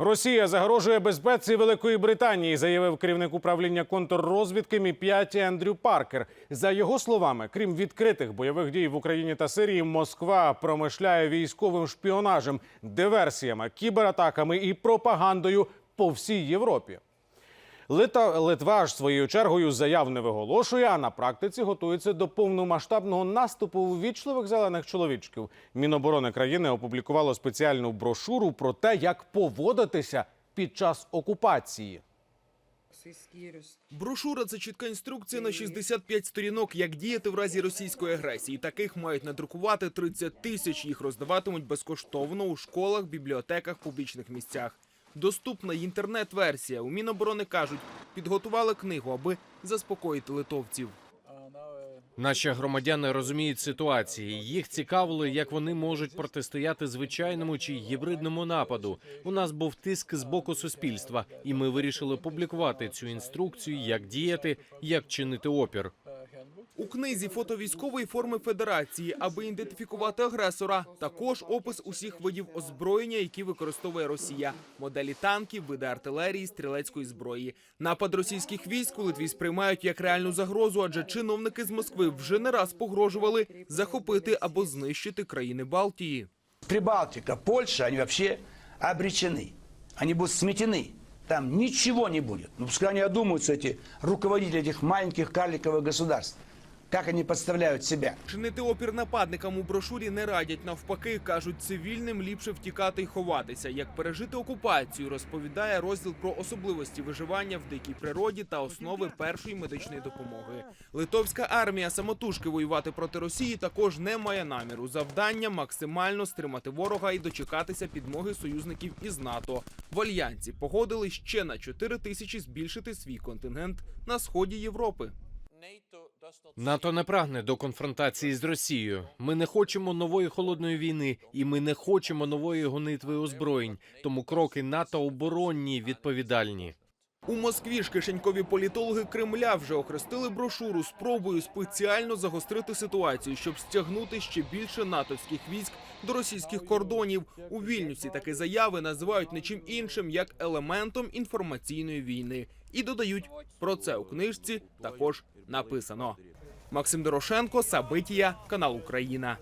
Росія загрожує безпеці Великої Британії, заявив керівник управління контррозвідки Мі-5 Ендрю Паркер. За його словами, крім відкритих бойових дій в Україні та Сирії, Москва промишляє військовим шпіонажем, диверсіями, кібератаками і пропагандою по всій Європі. Лита Литва ж своєю чергою заяв не виголошує, а на практиці готується до повномасштабного наступу ввічливих зелених чоловічків. Міноборони країни опублікувало спеціальну брошуру про те, як поводитися під час окупації. Брошура це чітка інструкція на 65 сторінок, як діяти в разі російської агресії. Таких мають надрукувати 30 тисяч. Їх роздаватимуть безкоштовно у школах, бібліотеках, публічних місцях. Доступна інтернет-версія. У Міноборони кажуть, підготували книгу, аби заспокоїти литовців. Наші громадяни розуміють ситуації. Їх цікавило, як вони можуть протистояти звичайному чи гібридному нападу. У нас був тиск з боку суспільства, і ми вирішили публікувати цю інструкцію, як діяти, як чинити опір. У книзі фото військової форми федерації, аби ідентифікувати агресора. Також опис усіх видів озброєння, які використовує Росія, моделі танків, види артилерії, стрілецької зброї. Напад російських військ у Литві сприймають як реальну загрозу, адже чиновники з Москви вже не раз погрожували захопити або знищити країни Балтії. Прибалтика, Польша, они вообще обречены. Они будут сметены. Там ничего не будет. Ну, пускай они одумаются, эти руководители этих маленьких карликовых государств. Как они подставляют себя. Чинити опір нападникам у брошурі не радять. Навпаки, кажуть, цивільним ліпше втікати й ховатися. Як пережити окупацію, розповідає розділ про особливості виживання в дикій природі та основи першої медичної допомоги. Литовська армія самотужки воювати проти Росії також не має наміру. Завдання максимально стримати ворога і дочекатися підмоги союзників із НАТО. В альянсі погодили ще на 4 тисячі збільшити свій контингент на сході Європи. НАТО не прагне до конфронтації з Росією. Ми не хочемо нової холодної війни, і ми не хочемо нової гонитви озброєнь. Тому кроки НАТО оборонні, відповідальні. У Москві ж кишенькові політологи Кремля вже охрестили брошуру спробою спеціально загострити ситуацію, щоб стягнути ще більше натовських військ до російських кордонів. У Вільнюсі такі заяви називають не чим іншим як елементом інформаційної війни. І додають про це у книжці також написано. Максим Дорошенко, Сабитія, канал Україна.